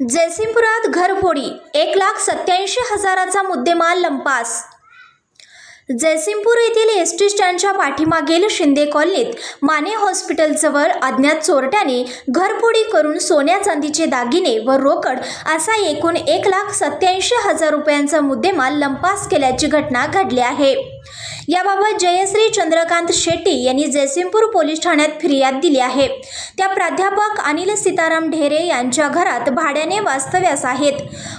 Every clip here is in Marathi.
जयसिंगपुरात घरफोडी एक लाख सत्याऐंशी हजाराचा मुद्देमाल लंपास. जयसिंगपूर येथील एस टी स्टँडच्या पाठीमागील शिंदे कॉलनीत माने हॉस्पिटलजवळ अज्ञात चोरट्याने घरफोडी करून सोन्या चांदीचे दागिने व रोकड असा एकूण एक लाख सत्याऐंशी हजार रुपयांचा मुद्देमाल लंपास केल्याची घटना घडली आहे. याबाबत जयश्री चंद्रकांत शेट्टी यांनी जयसिंगपूर पोलीस ठाण्यात फिर्याद दिली आहे. त्या प्राध्यापक अनिल सीताराम ढेरे यांच्या घरात भाड्याने वास्तव्यास आहेत.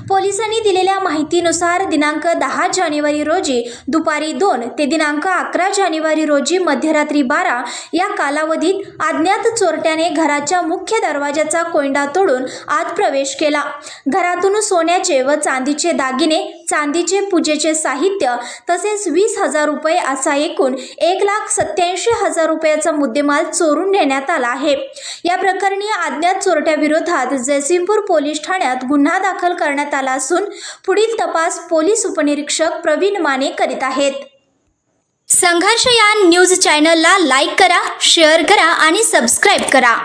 पोलिसांनी दिलेल्या माहितीनुसार दिनांक दहा जानेवारी रोजी दुपारी दोन ते दिनांक अकरा जानेवारी रोजी मध्यरात्री बारा या कालावधीत अज्ञात चोरट्याने घराच्या मुख्य दरवाजाचा कोंडा तोडून आत प्रवेश केला. घरातून सोन्याचे व चांदीचे दागिने चांदीचे पूजेचे साहित्य तसेच वीस हजार रुपये असा एकूण एक लाख सत्याऐंशी हजार रुपयाचा मुद्देमाल चोरून नेण्यात आला आहे. या प्रकरणी अज्ञात चोरट्याविरोधात जयसिंगपूर पोलीस ठाण्यात गुन्हा दाखल करण्यात आला असून पुढील तपास पोलीस उपनिरीक्षक प्रवीण माने करीत आहेत. संघर्ष या न्यूज चॅनलला लाईक करा शेअर करा आणि सबस्क्राईब करा.